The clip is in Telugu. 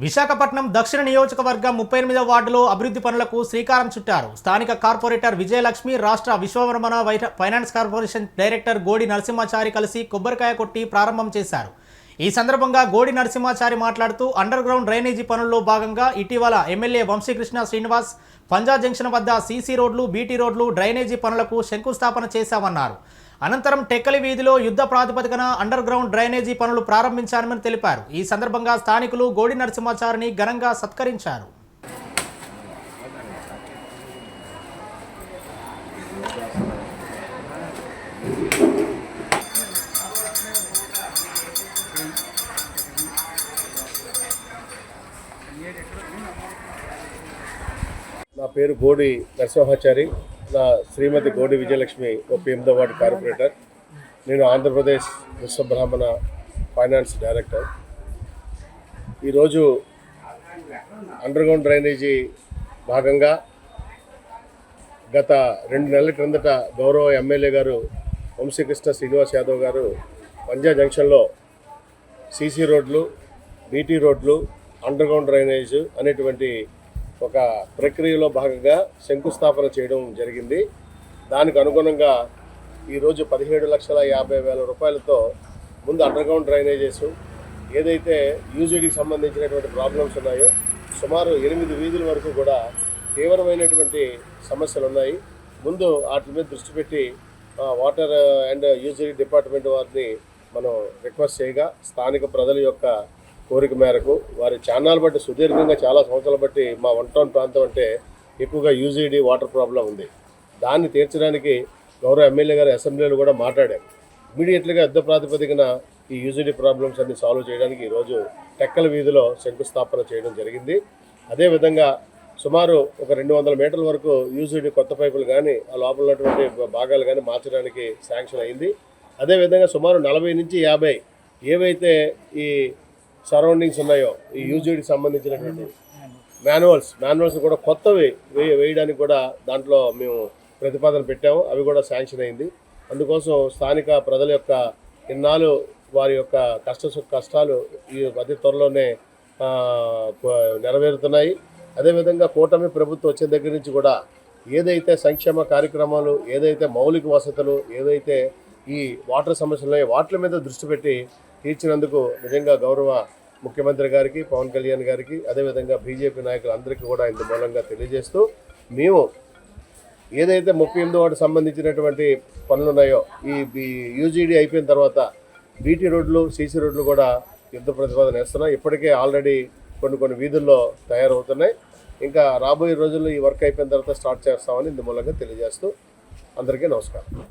విశాఖపట్నం దక్షిణ నియోజకవర్గం ముప్పై ఎనిమిదవ వార్డులో అభివృద్ధి పనులకు శ్రీకారం చుట్టారు. స్థానిక కార్పొరేటర్ విజయలక్ష్మి రాష్ట్ర విశ్వవర్మన finance corporation director Godi Narasimhachari కలిసి కొబ్బరికాయ కొట్టి ప్రారంభం చేశారు. ఈ సందర్భంగా గోడి నరసింహాచారి మాట్లాడుతూ అండర్ గ్రౌండ్ డ్రైనేజీ పనుల్లో భాగంగా ఇటీవల ఎమ్మెల్యే వంశీకృష్ణ శ్రీనివాస్ పంజా జంక్షన్ వద్ద సీసీ రోడ్లు బీటీ రోడ్లు డ్రైనేజీ పనులకు శంకుస్థాపన చేశామన్నారు. అనంతరం టెక్కలి వీధిలో యుద్ధ ప్రాతిపదికన అండర్ గ్రౌండ్ డ్రైనేజీ పనులు ప్రారంభించారని తెలిపారు. ఈ సందర్భంగా స్థానికులు గోడి నరసింహాచారిని ఘనంగా సత్కరించారు. నా పేరు గోడి నరసింహాచారి. నా శ్రీమతి గోడి విజయలక్ష్మి ముప్పై ఎనిమిదో వార్డు కార్పొరేటర్. నేను ఆంధ్రప్రదేశ్ విశ్వబ్రాహ్మణ ఫైనాన్స్ డైరెక్టర్. ఈరోజు అండర్గ్రౌండ్ డ్రైనేజీ భాగంగా గత రెండు నెలల క్రిందట గౌరవ ఎమ్మెల్యే గారు వంశీకృష్ణ శ్రీనివాస్ యాదవ్ గారు పంజా జంక్షన్లో సీసీ రోడ్లు బీటీ రోడ్లు అండర్గ్రౌండ్ డ్రైనేజ్ అనేటువంటి ఒక ప్రక్రియలో భాగంగా శంకుస్థాపన చేయడం జరిగింది. దానికి అనుగుణంగా ఈరోజు పదిహేడు లక్షల యాభై వేల రూపాయలతో ముందు అండర్గ్రౌండ్ డ్రైనేజెస్ ఏదైతే యూజీడీకి సంబంధించినటువంటి ప్రాబ్లమ్స్ ఉన్నాయో సుమారు ఎనిమిది వీధుల వరకు కూడా తీవ్రమైనటువంటి సమస్యలు ఉన్నాయి ముందు వాటి మీద దృష్టి పెట్టి వాటర్ అండ్ యూజీడీ డిపార్ట్మెంట్ వారిని మనం రిక్వెస్ట్ చేయగా స్థానిక ప్రజల యొక్క కోరిక మేరకు వారి ఛానల్ బట్టి సుదీర్ఘంగా చాలా సంవత్సరాలు బట్టి మా వన్ టౌన్ ప్రాంతం అంటే ఎక్కువగా యూజీడీ వాటర్ ప్రాబ్లం ఉంది. దాన్ని తీర్చడానికి గౌరవ ఎమ్మెల్యే గారు అసెంబ్లీలో కూడా మాట్లాడారు. ఇమీడియట్గా యుద్ధ ప్రాతిపదికన ఈ యూజీడీ ప్రాబ్లమ్స్ అన్ని సాల్వ్ చేయడానికి ఈరోజు టెక్కల వీధిలో శంకుస్థాపన చేయడం జరిగింది. అదేవిధంగా సుమారు ఒక రెండు వందల మీటర్ల వరకు యూజీడీ కొత్త పైపులు కానీ ఆ లోపల ఉన్నటువంటి భాగాలు కానీ మార్చడానికి శాంక్షన్ అయింది. అదేవిధంగా సుమారు నలభై నుంచి యాభై ఏవైతే ఈ సరౌండింగ్స్ ఉన్నాయో ఈ యూజీడికి సంబంధించినటువంటి మాన్యువల్స్ మాన్యువల్స్ కూడా కొత్తవి వేయ వేయడానికి కూడా దాంట్లో మేము ప్రతిపాదన పెట్టాము. అవి కూడా శాంక్షన్ అయింది. అందుకోసం స్థానిక ప్రజల యొక్క ఇన్నాళ్ళు వారి యొక్క కష్ట సుఖ కష్టాలు ఈ అతి త్వరలోనే నెరవేరుతున్నాయి. అదేవిధంగా కూటమి ప్రభుత్వం వచ్చిన దగ్గర నుంచి కూడా ఏదైతే సంక్షేమ కార్యక్రమాలు ఏదైతే మౌలిక వసతులు ఏదైతే ఈ వాటర్ సమస్యలు వాటర్ మీద దృష్టి పెట్టి తీర్చినందుకు నిజంగా గౌరవ ముఖ్యమంత్రి గారికి పవన్ కళ్యాణ్ గారికి అదేవిధంగా బీజేపీ నాయకులందరికీ కూడా ఇందు మూలంగా తెలియజేస్తూ మేము ఏదైతే ముప్పై ఎనిమిది వాటికి సంబంధించినటువంటి పనులు ఉన్నాయో ఈ యూజీడీ అయిపోయిన తర్వాత బీటీ రోడ్లు సీసీ రోడ్లు కూడా యుద్ధ ప్రతిపాదన వేస్తున్నాం ఇప్పటికే ఆల్రెడీ కొన్ని కొన్ని వీధుల్లో తయారవుతున్నాయి. ఇంకా రాబోయే రోజుల్లో ఈ వర్క్ అయిపోయిన తర్వాత స్టార్ట్ చేస్తామని ఇందు మూలంగా తెలియజేస్తూ అందరికీ నమస్కారం.